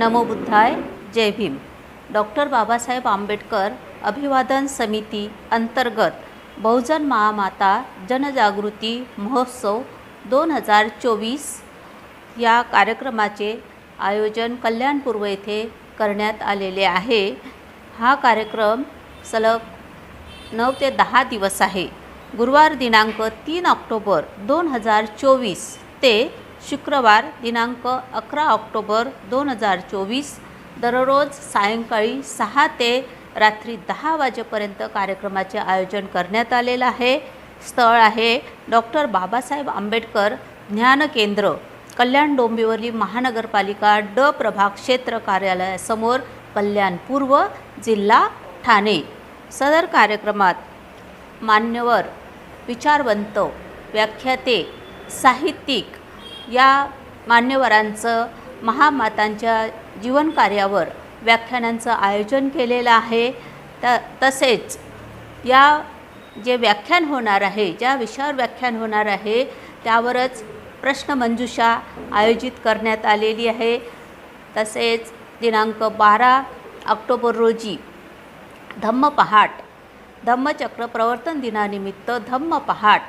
नमो बुद्धाय. जय भीम. डॉक्टर बाबासाहेब आंबेडकर अभिवादन समिती अंतर्गत बहुजन महामाता जनजागृती महोत्सव दोन हजार चोवीस या कार्यक्रमाचे आयोजन कल्याणपूर्व येथे करण्यात आलेले आहे. हा कार्यक्रम सलग नऊ ते दहा दिवस आहे. गुरुवार दिनांक तीन ऑक्टोबर दोन हजार चोवीस ते शुक्रवार दिनांक अकरा ऑक्टोबर दोन हजार चोवीस दररोज सायंकाळी सहा ते रात्री दहा वाजेपर्यंत कार्यक्रमाचे आयोजन करण्यात आलेलं आहे. स्थळ आहे डॉक्टर बाबासाहेब आंबेडकर ज्ञान केंद्र. कल्याण डोंबिवली महानगरपालिका ड प्रभाग क्षेत्र कार्यालयासमोर कल्याण पूर्व जिल्हा ठाणे. सदर कार्यक्रमात मान्यवर विचारवंत व्याख्याते साहित्यिक या मान्यवरांचं महामातांच्या जीवनकार्यावर व्याख्यानांचं आयोजन केलेलं आहे. त तसेच या जे व्याख्यान होणार आहे ज्या विषयावर व्याख्यान होणार आहे त्यावरच प्रश्नमंजुषा आयोजित करण्यात आलेली आहे. तसेच दिनांक बारा ऑक्टोबर रोजी धम्म पहाट धम्मचक्र प्रवर्तन दिनानिमित्त धम्म पहाट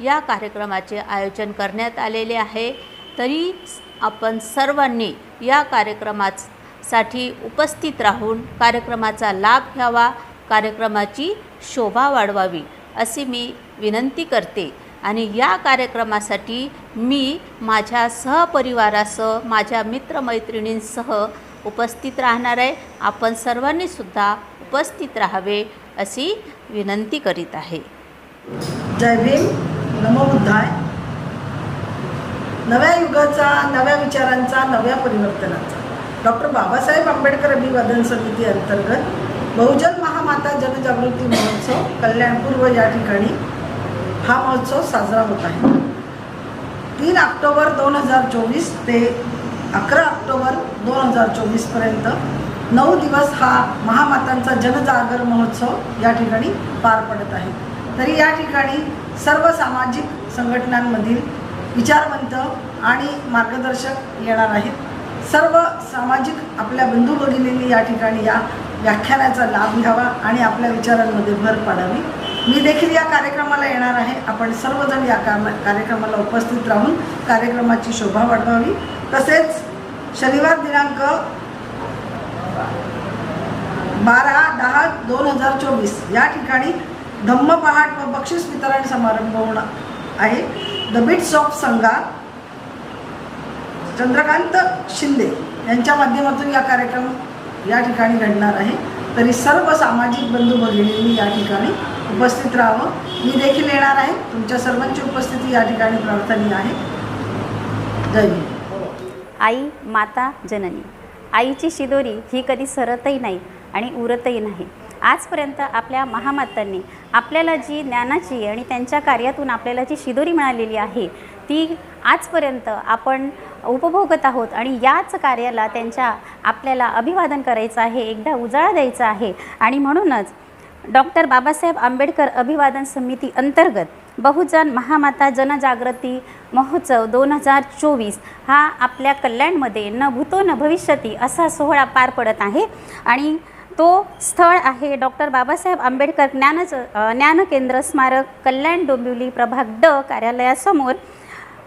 या कार्यक्रमाचे आयोजन करण्यात आलेले आहे. तरी आपण सर्वांनी या कार्यक्रमासाठी उपस्थित राहून कार्यक्रमाचा लाभ घ्यावा कार्यक्रमाची शोभा वाढवावी अशी मी विनंती करते. आणि या कार्यक्रमासाठी मी माझ्या सहपरिवारासह माझ्या मित्रमैत्रिणींसह उपस्थित राहणार आहे. आपण सर्वांनीसुद्धा उपस्थित राहावे अशी विनंती करीत आहे. जय भीम. नमोबुद्धाय नव्या युगाचा नव्या विचारांचा नव्या परिवर्तनाचा. डॉक्टर बाबासाहेब आंबेडकर अभिवादन समिती अंतर्गत बहुजन महामाता जनजागृती महोत्सव कल्याणपूर्व या ठिकाणी हा महोत्सव साजरा होत आहे. तीन ऑक्टोबर दोन हजार चोवीस ते अकरा ऑक्टोबर दोन हजार चोवीसपर्यंत नऊ दिवस हा महामातांचा जनजागर महोत्सव या ठिकाणी पार पडत आहे. तरी या ठिकाणी सर्व सामाजिक संघटनांमधील विचारवंत आणि मार्गदर्शक येणार आहेत. सर्व सामाजिक आपल्या बंधू भगिनींनी या ठिकाणी या व्याख्यानाचा लाभ घ्यावा आणि आपल्या विचारांमध्ये भर पाडावी. मी देखील या कार्यक्रमाला येणार आहे. आपण सर्वजण या कार्यक्रमाला उपस्थित राहून कार्यक्रमाची शोभा वाढवावी. तसेच शनिवार दिनांक बारा दहा दोन हजार चोवीस या ठिकाणी धम्म पहाट व बक्षीस वितरण समारंभ होणार आहे. द बिट्स ऑफ संघा चंद्रकांत शिंदे यांच्या माध्यमातून या कार्यक्रम या ठिकाणी घडणार आहे. तरी सर्व सामाजिक बंधू भगिनींनी या ठिकाणी उपस्थित राहावं. मी देखील येणार आहे. तुमच्या सर्वांची उपस्थिती या ठिकाणी प्रार्थनीय आहे. जय आई माता जननी. आईची शिदोरी ही कधी सरतही नाही आणि उरतही नाही. आजपर्यंत आपल्या महामातांनी आपल्याला जी ज्ञानाची आणि त्यांच्या कार्यातून आपल्याला जी शिदोरी मिळालेली आहे ती आजपर्यंत आपण उपभोगत आहोत आणि याच कार्याला त्यांच्या आपल्याला अभिवादन करायचं आहे एकदा उजाळा द्यायचा आहे. आणि म्हणूनच डॉक्टर बाबासाहेब आंबेडकर अभिवादन समिती अंतर्गत बहुजन महामाता जनजागृती महोत्सव दोन हजार चोवीस हा आपल्या कल्याणमध्ये न भूतो न भविष्यती असा सोहळा पार पडत आहे. आणि तो स्थळ आहे. डॉक्टर बाबासाहेब आंबेडकर ज्ञानच ज्ञानकेंद्र स्मारक कल्याण डोंबिवली प्रभाग ड कार्यालयासमोर.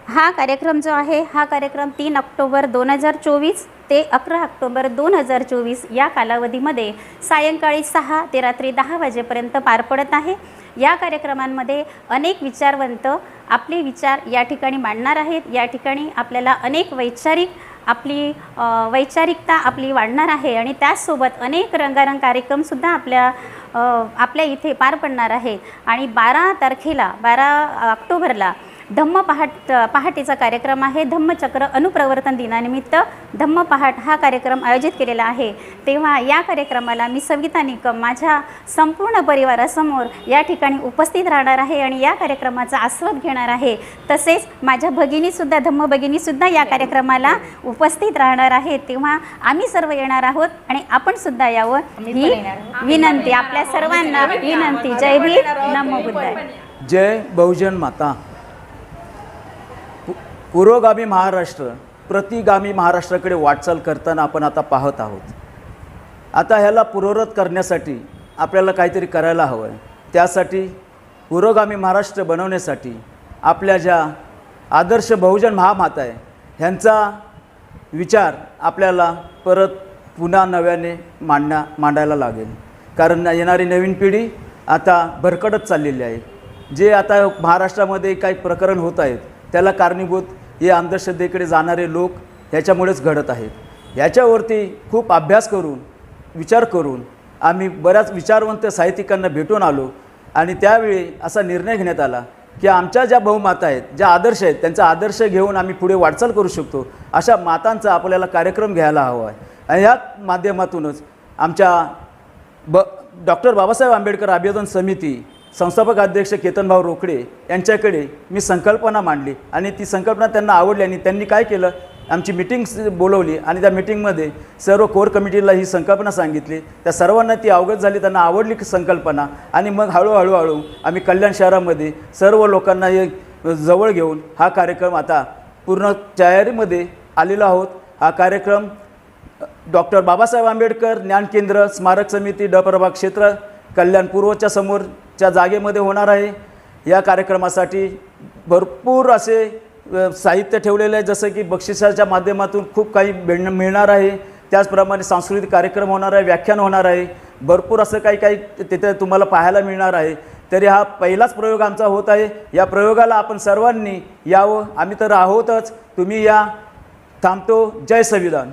हा कार्यक्रम जो आहे हा कार्यक्रम तीन ऑक्टोबर दोन हजार चोवीस ते अकरा ऑक्टोबर दोन हजार चोवीस या कालावधीमध्ये सायंकाळी सहा ते रात्री दहा वाजेपर्यंत पार पडत आहे. या कार्यक्रमांमध्ये अनेक विचारवंत आपले विचार या ठिकाणी मांडणार आहेत. या ठिकाणी आपल्याला अनेक वैचारिक आपली वैचारिकता आपली वाढणार आहे आणि त्याचसोबत अनेक रंगारंग कार्यक्रमसुद्धा आपल्या आपल्या इथे पार पडणार आहे. आणि बारा तारखेला बारा ऑक्टोबरला धम्म पहाट पहाटेचा कार्यक्रम आहे. धम्मचक्र अनुप्रवर्तन दिनानिमित्त धम्म पहाट हा कार्यक्रम आयोजित केलेला आहे. तेव्हा या कार्यक्रमाला मी सविता निकम माझ्या संपूर्ण परिवारासमोर या ठिकाणी उपस्थित राहणार आहे आणि या कार्यक्रमाचा आस्वाद घेणार आहे. तसेच माझ्या भगिनीसुद्धा धम्म भगिनीसुद्धा या कार्यक्रमाला उपस्थित राहणार आहेत. तेव्हा आम्ही सर्व येणार आहोत आणि आपण सुद्धा यावं. ही विनंती आपल्या सर्वांना विनंती. जय भीम नमो बुद्धाय. जय बहुजन माता. पुरोगामी महाराष्ट्र प्रतिगामी महाराष्ट्राकडे वाटचाल करताना आपण आता पाहत आहोत. आता ह्याला पुरोरत करण्यासाठी आपल्याला काहीतरी करायला हवं आहे त्यासाठी पुरोगामी महाराष्ट्र बनवण्यासाठी आपल्या ज्या आदर्श बहुजन महामाता आहे ह्यांचा विचार आपल्याला परत पुन्हा नव्याने मांडण्या मांडायला लागेल. कारण येणारी नवीन पिढी आता भरकटत चाललेली आहे. जे आता महाराष्ट्रामध्ये काही प्रकरण होत आहेत त्याला कारणीभूत हे अंधश्रद्धेकडे जाणारे लोक ह्याच्यामुळेच घडत आहेत. ह्याच्यावरती खूप अभ्यास करून विचार करून आम्ही बऱ्याच विचारवंत साहित्यिकांना भेटून आलो आणि त्यावेळी असा निर्णय घेण्यात आला की आमच्या ज्या बहुमाता आहेत ज्या आदर्श आहेत त्यांचा आदर्श घेऊन आम्ही पुढे वाटचाल करू शकतो अशा मातांचा आपल्याला कार्यक्रम घ्यायला हवा आहे. आणि ह्या माध्यमातूनच आमच्या ब डॉक्टर बाबासाहेब आंबेडकर अभिवादन समिती संस्थापक अध्यक्ष केतनभाऊ रोकडे यांच्याकडे मी संकल्पना मांडली आणि ती संकल्पना त्यांना आवडली आणि त्यांनी काय केलं? आमची मिटिंग बोलवली आणि त्या मिटिंगमध्ये सर्व कोर कमिटीला ही संकल्पना सांगितली. त्या सर्वांना ती अवगत झाली त्यांना आवडली संकल्पना आणि मग हळूहळू हळू आम्ही कल्याण शहरामध्ये सर्व लोकांना हे जवळ घेऊन हा कार्यक्रम आता पूर्ण तयारीमध्ये आलेलो आहोत. हा कार्यक्रम डॉक्टर बाबासाहेब आंबेडकर ज्ञान केंद्र स्मारक समिती ड. प्रभाग क्षेत्र कल्याण पूर्वच्या समोर च्या जागेमध्ये होणार आहे. या कार्यक्रमासाठी भरपूर असे साहित्य ठेवलेलं आहे. जसं की बक्षिसाच्या माध्यमातून खूप काही मिळणं मिळणार आहे. त्याचप्रमाणे सांस्कृतिक कार्यक्रम होणार आहे. व्याख्यान होणार आहे. भरपूर असं काही काही तिथे तुम्हाला पाहायला मिळणार आहे. तरी हा पहिलाच प्रयोग आमचा होत आहे. या प्रयोगाला आपण सर्वांनी यावं. आम्ही तर आहोतच. तुम्ही या. थांबतो. जय संविधान.